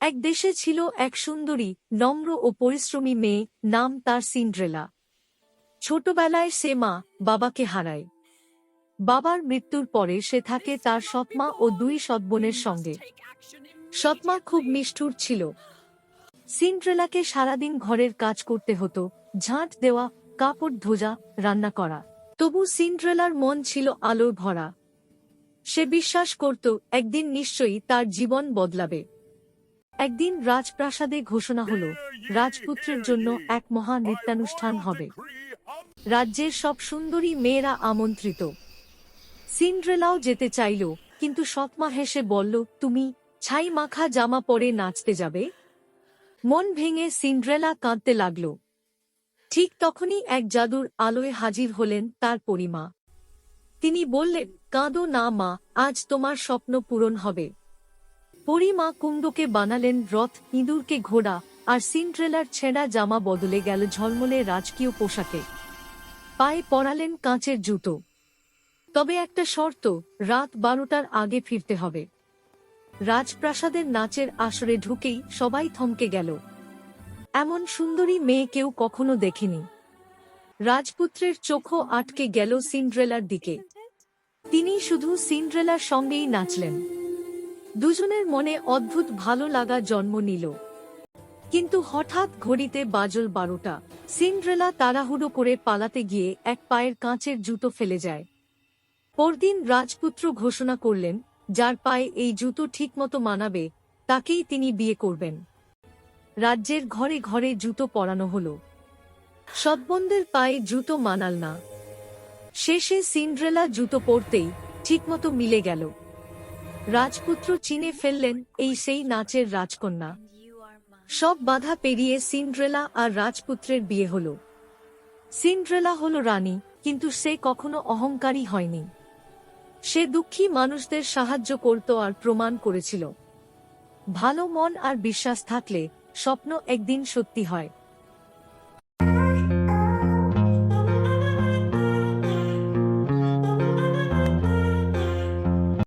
এক দেশে ছিল এক সুন্দরী, নম্র ও পরিশ্রমী মেয়ে, নাম তার সিন্ড্রেলা। ছোটবেলায় সে মা বাবাকে হারায়। বাবার মৃত্যুর পরে সে থাকে তার সৎমা ও দুই সৎবোনের সঙ্গে। সৎমা খুব নিষ্ঠুর ছিল। সিন্ড্রেলাকে সারাদিন ঘরের কাজ করতে হতো, ঝাঁট দেওয়া, কাপড় ধোজা, রান্না করা। তবু সিন্ড্রেলার মন ছিল আলোয় ভরা। সে বিশ্বাস করত, একদিন নিশ্চয়ই তার জীবন বদলাবে। একদিন রাজপ্রাসাদে ঘোষণা হল, রাজপুত্রের জন্য এক মহা নৃত্যানুষ্ঠান হবে। রাজ্যের সব সুন্দরী মেয়েরা আমন্ত্রিত। সিন্ড্রেলাও যেতে চাইল, কিন্তু সৎমা হেসে বলল, তুমি ছাই মাখা জামা পরে নাচতে যাবে? মন ভেঙে সিন্ড্রেলা কাঁদতে লাগল। ঠিক তখনই এক জাদুর আলোয় হাজির হলেন তার পরিমা। তিনি বললেন, কাঁদো না মা, আজ তোমার স্বপ্ন পূরণ হবে। পরিমা কুণ্ডকে বানালেন রথ, ইঁদুরকে ঘোড়া, আর সিন্ড্রেলার ছেঁড়া জামা বদলে গেল ঝলমলে রাজকীয় পোশাকে। পায়ে পরালেন কাঁচের জুতো। তবে একটা শর্ত, রাত বারোটার আগে ফিরতে হবে। রাজপ্রাসাদের নাচের আসরে ঢুকেই সবাই থমকে গেল। এমন সুন্দরী মেয়ে কেউ কখনো দেখেনি। রাজপুত্রের চোখও আটকে গেল সিন্ড্রেলার দিকে। তিনি শুধু সিন্ড্রেলার সঙ্গেই নাচলেন। দুজনের মনে অদ্ভুত ভালো লাগা জন্ম নিল। কিন্তু হঠাৎ ঘড়িতে বাজল বারোটা। সিন্ড্রেলা তাড়াহুড়ো করে পালাতে গিয়ে এক পায়ের কাঁচের জুতো ফেলে যায়। পরদিন রাজপুত্র ঘোষণা করলেন, যার পায়ে এই জুতো ঠিকমতো মানাবে, তাকেই তিনি বিয়ে করবেন। রাজ্যের ঘরে ঘরে জুতো পরানো হল। সৎবন্ধের পায়ে জুতো মানাল না। শেষে সিন্ড্রেলা জুতো পরতেই ঠিকমতো মিলে গেল। রাজপুত্র চিনে ফেললেন এই সেই নাচের রাজকন্যা। সব বাধা পেরিয়ে সিন্ড্রেলা আর রাজপুত্রের বিয়ে হল। সিন্ড্রেলা হল রানী, কিন্তু সে কখনো অহংকারী হয়নি। সে দুঃখী মানুষদের সাহায্য করত আর প্রমাণ করেছিল। ভালো মন আর বিশ্বাস থাকলে স্বপ্ন একদিন সত্যি হয়।